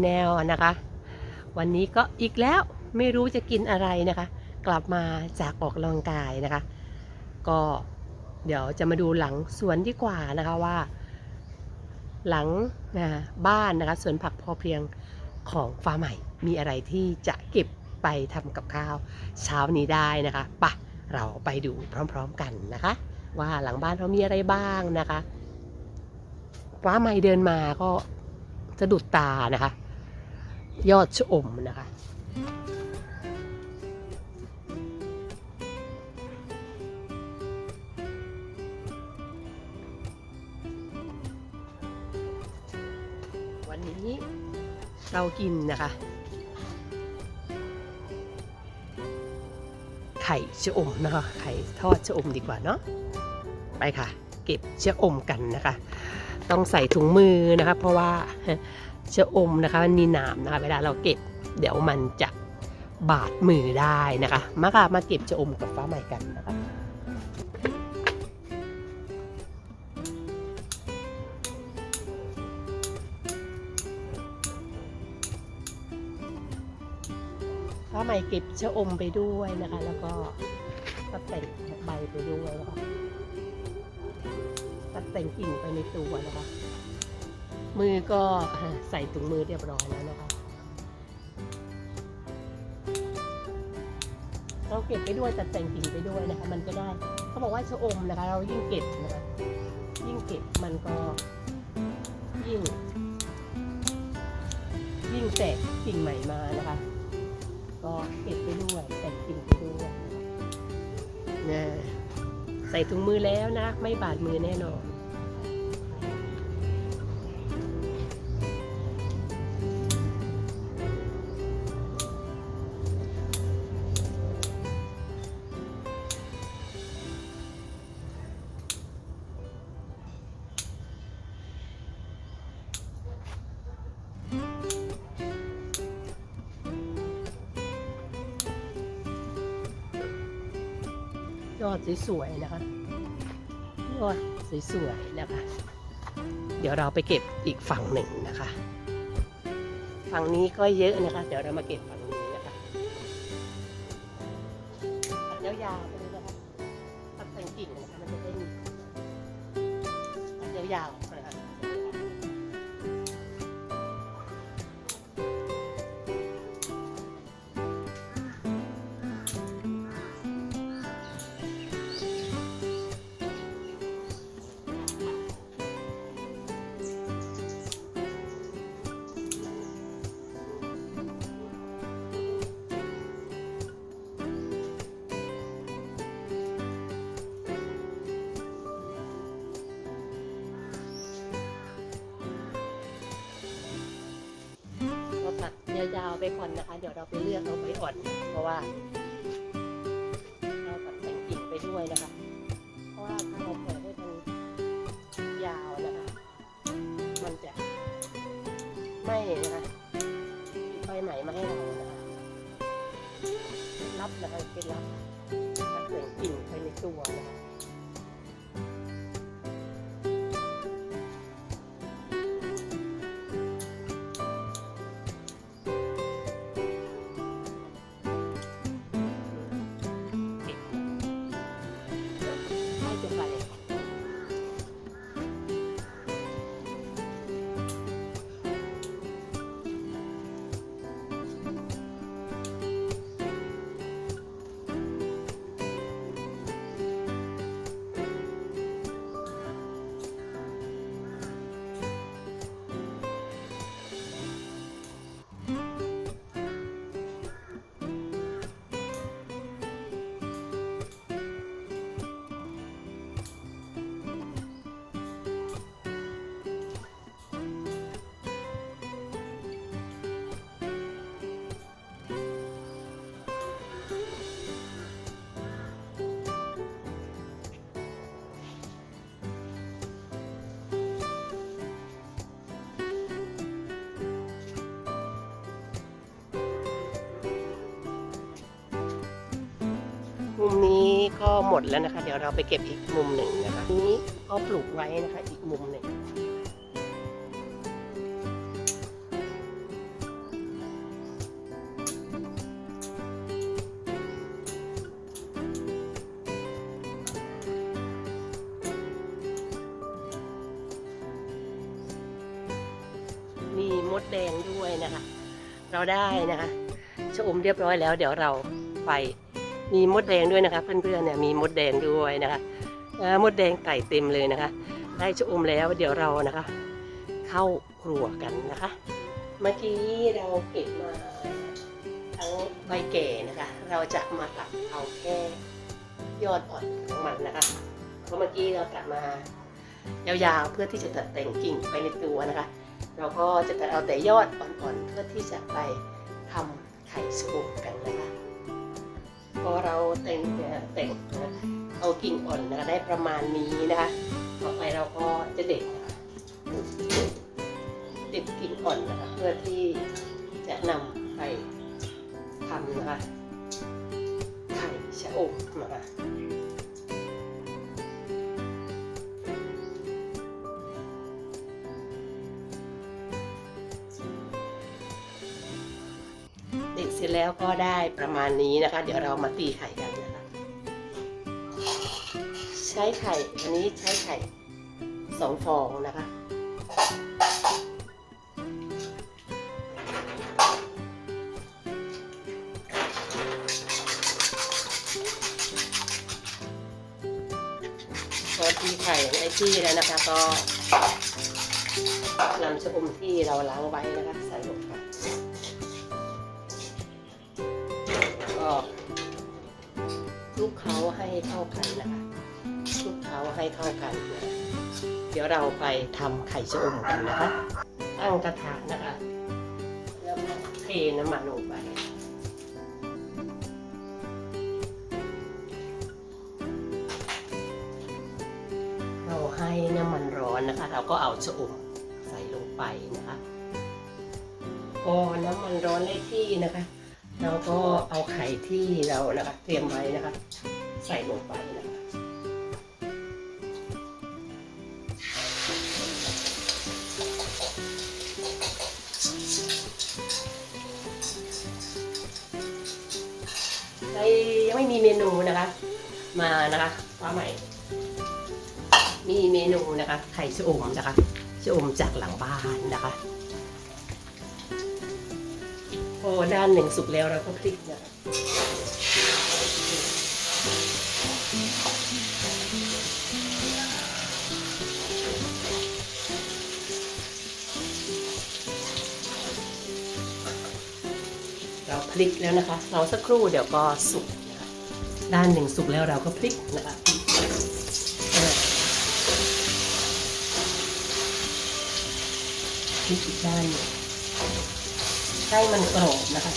แนลนะคะ วันนี้ก็อีกแล้วไม่รู้จะกินอะไรนะคะ กลับมาจากออกกำลังกายนะคะ ก็เดี๋ยวจะมาดูหลังสวนดีกว่านะคะว่า หลังนะบ้านนะคะสวนผักพอเพียงของฟ้าใหม่ มีอะไรที่จะเก็บไปทำกับข้าวเช้านี้ได้นะคะปะเราไปดูพร้อม ๆกันนะคะ ว่าหลังบ้านเรามีอะไรบ้างนะคะฟ้าใหม่เดินมาก็สะดุดตานะคะ ยอดชะอมนะคะ วันนี้เรากินนะคะ ไข่ชะอมนะคะ ไข่ทอดชะอมดีกว่าเนาะไปค่ะ เก็บชะอมกันนะคะ ต้องใส่ถุงมือนะคะ เพราะว่า ชะอมนะคะมันมีหนามนะคะ เวลาเราเก็บเดี๋ยวมันจะบาดมือได้นะคะ มาค่ะมาเก็บชะอมกับฟ้าใหม่กันนะคะฟ้าใหม่เก็บชะอมไปด้วยนะคะ แล้วก็ตัดแต่งใบไปด้วยนะคะตัดแต่งกิ่งไปในตัวนะคะ มือก็ใส่ถุงมือเรียบร้อยแล้วนะคะเราเก็บไปด้วยตัดแต่งกิ่งไปด้วยนะคะ มันก็ได้เขาบอกว่าชะอมนะคะ เรายิ่งเก็บนะคะยิ่งเก็บมันก็ยิ่ง ยิ่งแตกกิ่งใหม่มานะคะ ก็เก็บไปด้วยแต่งกิ่งไปด้วยนะใส่ถุงมือแล้วนะ ไม่บาดมือแน่นอน ยอดสวยๆนะคะ ยอดสวยๆนะคะ เดี๋ยวเราไปเก็บอีกฝั่งหนึ่งนะคะ ฝั่งนี้ก็เยอะนะคะ เดี๋ยวเรามาเก็บฝั่งนี้นะคะตัดยาวๆไปเลยนะคะตัดแต่งกิ่งนะคะมันจะได้มีตัดยาวๆ ตัดยาวๆไปก่อนนะคะ เดี๋ยวเราไปเลือกเอาไว้อ่อน เพราะว่า เราตัดแต่งกิ่งไปด้วยนะคะ เพราะว่าถ้าเราปล่อยให้มันยาวนะคะ มันจะไม่นะคะมีไฟใหม่มาให้เรานะคะเคล็ดลับนะคะเคล็ดลับตัดแต่งกิ่งไปในตัวนะคะ หมดแล้วนะคะ เดี๋ยวเราไปเก็บอีกมุมหนึ่งนะคะนี้ก็ปลูกไว้นะคะอีกมุมหนึ่งมีมดแดงด้วยนะคะ เราได้นะคะชะอมเรียบร้อยแล้ว เดี๋ยวเราไป มีมดแดงด้วยนะคะ เพื่อนๆเนี่ยมีมดแดงด้วยนะคะมดแดงไก่เต็มเลยนะคะ ได้ชะอมแล้วเดี๋ยวเรานะคะ เข้าครัวกันนะคะ เมื่อกี้เราเก็บมาทั้งใบแก่นะคะ เราจะมาตัดเอาแค่ยอดอ่อนของมันนะคะเพราะเมื่อกี้เราตัดมายาวๆเพื่อที่จะตัดแต่งกิ่งไปในตัวนะคะ เราก็จะตัดเอาแต่ยอดอ่อนๆเพื่อที่จะไปทำไข่สกุมกันนะคะ พอเราแต่งแต่งเอากิ่งอ่อนนะคะได้ประมาณนี้นะคะ ต่อไปเราก็จะเด็ดนะคะเด็ดกิ่งอ่อนนะคะเพื่อที่จะนำไปทำนะคะไข่ชะอมนะคะ เด็ดเสร็จแล้วก็ได้ประมาณนี้นะคะ เดี๋ยวเรามาตีไข่กันนะคะ ใช้ไข่อันนี้ใช้ไข่สองฟองนะคะพอตีไข่ไอ้ที่แล้วนะคะก็นำชะอมที่เราล้างไว้นะคะใส่ลงไป เคล้าให้เข้ากันนะคะคลุกเคล้าให้เข้ากันเดี๋ยวเราไปทำไข่ชะอมกันนะคะ ตั้งกระถางนะคะ แล้วเทน้ำมันลงไปเราให้น้ำมันร้อนนะคะ เราก็เอาชะอมใส่ลงไปนะคะพอน้ำมันร้อนได้ที่นะคะ เราก็เอาไข่ที่เรานะคะเตรียมไว้นะคะ ใส่ลงไปนะคะใครยังไม่มีเมนูนะคะ มานะคะฟ้าใหม่ มีเมนูนะคะ ไข่ชะอมนะคะชะอมจากหลังบ้านนะคะ พอด้านหนึ่งสุกแล้วเราก็พลิกนะคะเราพลิกแล้วนะคะ เราสักครู่เดี๋ยวก็สุกนะคะด้านหนึ่งสุกแล้วเราก็พลิกนะคะพลิกอีกด้านหนึ่ง ให้มันกรอบนะคะ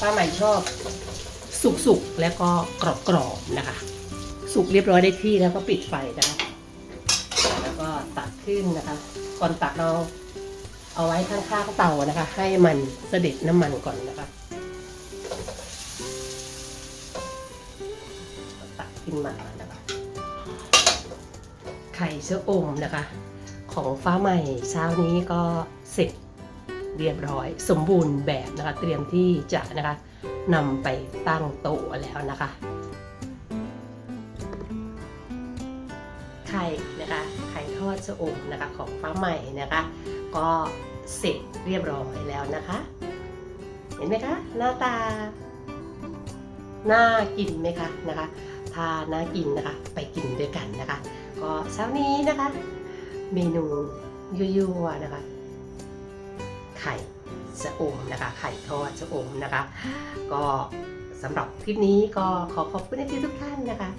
ป้าใหม่ชอบสุกๆแล้วก็กรอบๆนะคะ สุกเรียบร้อยได้ที่แล้วก็ปิดไฟนะคะแล้วก็ตักขึ้นนะคะ ก่อนตักเราเอาไว้ข้างๆเตานะคะ ให้มันเสด็จน้ำมันก่อนนะคะตักขึ้นมานะคะไข่เชื้ออมนะคะ ของฟ้าใหม่เช้านี้ก็เสร็จ เรียบร้อย สมบูรณ์แบบนะคะ เตรียมที่จะนะคะนำไปตั้งโต๊ะแล้วนะคะ ไข่นะคะไข่ทอดชะอมนะคะของฟ้าใหม่นะคะ ก็เสร็จเรียบร้อยแล้วนะคะ เห็นไหมคะ หน้าตาน่ากินไหมคะนะคะ ถ้าน่ากินนะคะ ไปกินด้วยกันนะคะ ก็เช้านี้นะคะ เมนูยั่วๆนะคะ ไข่ชะอมนะคะ ไข่ทอดชะอมนะคะ ก็สำหรับคลิปนี้ก็ขอขอบคุณที่ทุกท่านนะคะ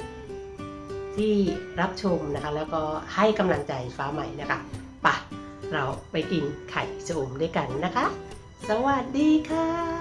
ที่รับชมนะคะ แล้วก็ให้กำลังใจฟ้าใหม่นะคะไปะเราไปกินไข่ชะอมด้วยกันนะคะ สวัสดีค่ะ